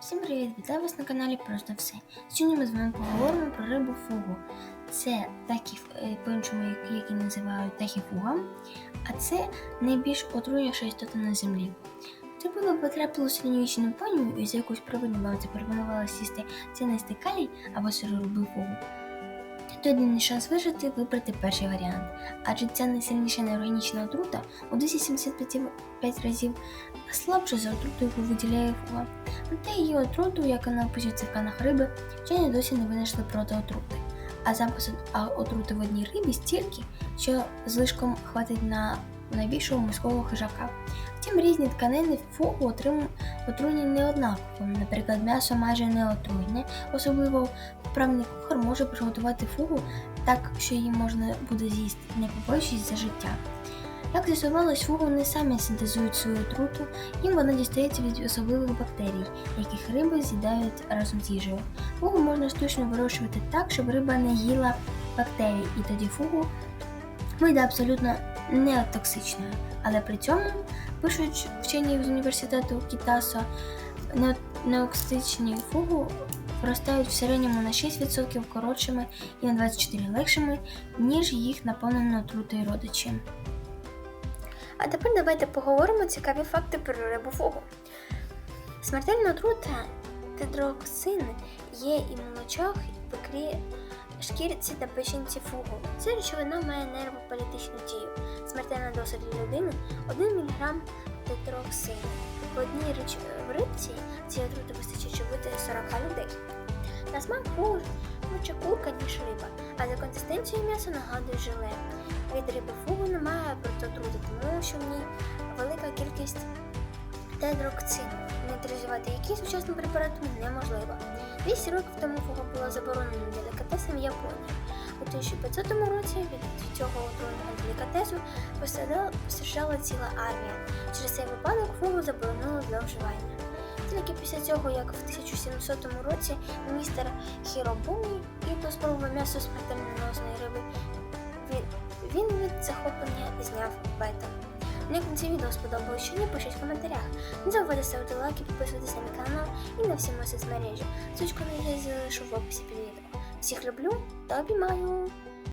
Всім привіт! Вітаю вас на каналі Просто все. Сьогодні ми з вами поговоримо про рибу фугу. Це такі, е, по-іншому, як- які називають тахіфуга, а це найбільш отруйніша істота на землі. Це було потрапило у середньовічну панію і за якусь провину вам запропонувала сісти цінистий калій або сиру фугу. Єдиний шанс вижити вибрати перший варіант, адже ця найсильніша неорганічна отрута у 275 разів слабше за отруту, яку виділяє фуга. Проте її отруту, яка напишеться в канах риби, вчені досі не винайшли проти отрути. А запис отрути в одній рибі стільки, що злишком хватить на найбільшого морського хижака. Втім, різні тканини фугу отруєні не однаково. Наприклад, м'ясо майже не отруєне, особливо вправний кухар може приготувати фугу так, що її можна буде з'їсти, не побоюючись за життя. Як з'ясувалось, фугу не самі синтезують свою отруту, їм вона дістається від особливих бактерій, яких риби з'їдають разом з їжею. Фугу можна штучно вирощувати так, щоб риба не їла бактерій, і тоді фугу вийде абсолютно неотоксичною. Але при цьому, пишуть вчені з університету Кітасо, не- неоксичні фугу виростають в середньому на 6% коротшими і на 24% легшими, ніж їх наповнено отрутою родичі. А тепер давайте поговоримо цікаві факти про рибу фугу. Смертельна отрута тедроксин є і в молочах, і в ікрі, шкірці та печінці фугу. Ця речовина має нервополітичну дію. Смертельна доза для людини 1 мг тетроксину. В одній річ в рибці цієї отрути вистачить, вбити 40 людей. На смак лучше курка, ніж риба, а за консистенцією м'ясо нагадує желе. Від риби фугу немає прототрути, тому що в ній велика кількість тедроксину, нейтралізувати який сучасним препаратом неможливо. 200 років тому фуга була заборонена делікатесом Японії. У 1500 році від цього делікатесу постраждала, ціла армія. Через цей випадок фугу заборонили для вживання. Тільки після цього, як в 1700 році міністр Хіробумі і спробував м'ясо смертельноносної риби, він, від захоплення зняв вето. Як вам це відео сподобалось, що не пишіть в коментарях. Не забувайте ставити лайки, підписуватися на мій канал і на всі мої соцмережі. Сучку на я залишу в описі під відео. Всіх люблю та обіймаю!